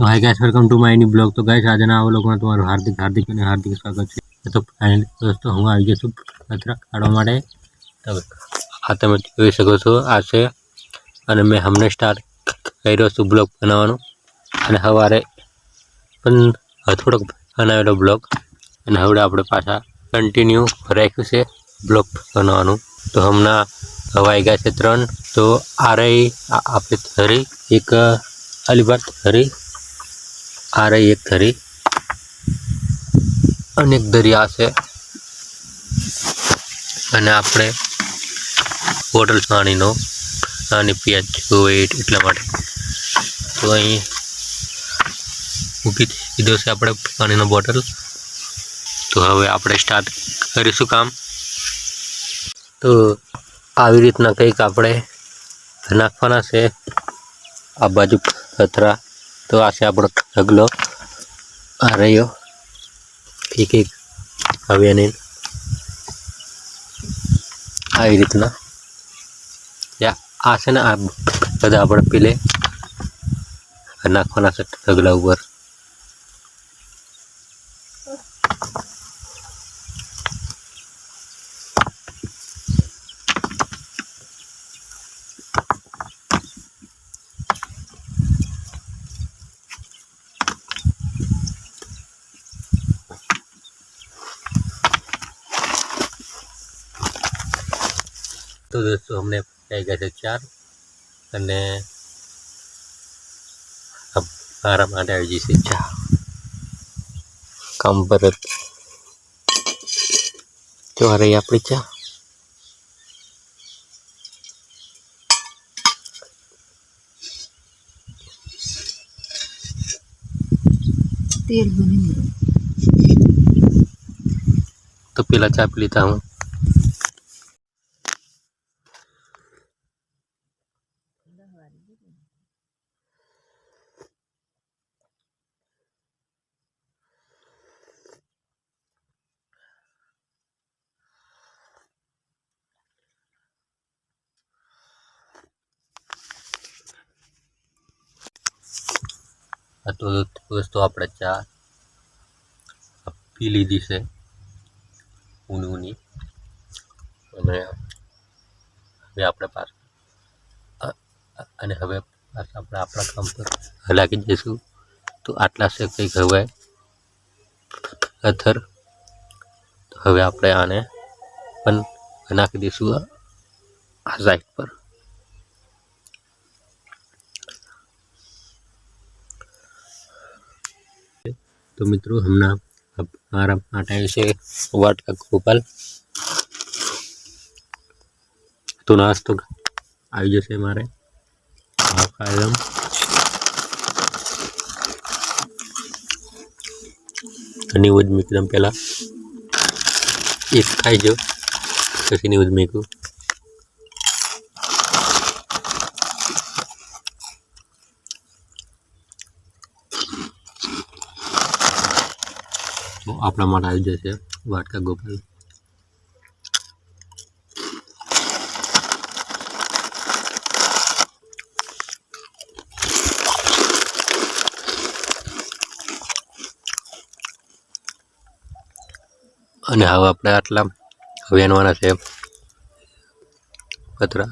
તો hi guys welcome to my new blog તો guys આજના આ વ્લોગમાં તમારું હાર્દિક હાર્દિક અને હાર્દિક સ્વાગત છે. તો ફાઇનલ દોસ્તો, હું આવી ગયો છું કચરા કાઢવા માટે. તો આ તમે જોઈ શકો છો, આ છે. અને મેં હમણાં સ્ટાર્ટ કર્યો છું બ્લોગ બનાવવાનો. અને સવારે પણ થોડોક બનાવેલો બ્લોગ અને હવે આપણે પાછા કન્ટિન્યુ રાખ્યું છે બ્લોગ બનાવવાનું. તો હમણાં હવાઈ ગયા છે ત્રણ. તો આ રહી આપણે થરી એક અલીબાગ થરી આ એક ધરી. અનેક દરિયા છે. અને આપણે બોટલ પાણીનો અને પીએચ જોઈએ એટલા માટે. તો અહીં મૂકી દીધો છે આપણે પાણીનો બોટલ. તો હવે આપણે સ્ટાર્ટ કરીશું કામ. તો આવી રીતના કંઈક આપણે નાખવાના છે. આ બાજુ કચરા તો આ છે આપણો ઢગલો. આ રહ્યો. એક એક હવે એને આવી રીતના. આ છે ને આ બધા આપણે પેલે નાખવાના છે ઢગલા ઉપર. તો દોસ્તો અમને થઈ ગયા છે ચાર? અને મારા માટે આવી જશે ચા. કામ પર જો. રહી આપણી ચા? તેલ બની તો પેલા ચા પી લીધા હું. આ તો વસ્તુ આપણે ચા પી લીધી છે ઊની ઊની અને હવે આપણે પાસ અને હવે પાછા આપણે આપણા કામ પર હલાકી જઈશું. તો આટલા છે કંઈક હવે અથર હવે આપણે આને પણ નાખી દઈશું આ સાઈડ પર. તો મિત્રો હમણાં મારા માટે આવ્યું છે વાટકા ગોપાલ તો નાસ્તો આવી જશે મારે આ કાયદમ નિવેદ એકદમ પહેલાં એક ખાઈ જો પછી નિવેદ મેકું આપણા માટે આવી જશે વાટકા ગોપાલ અને હવે આપણે આટલા વેનવાના છે. કચરા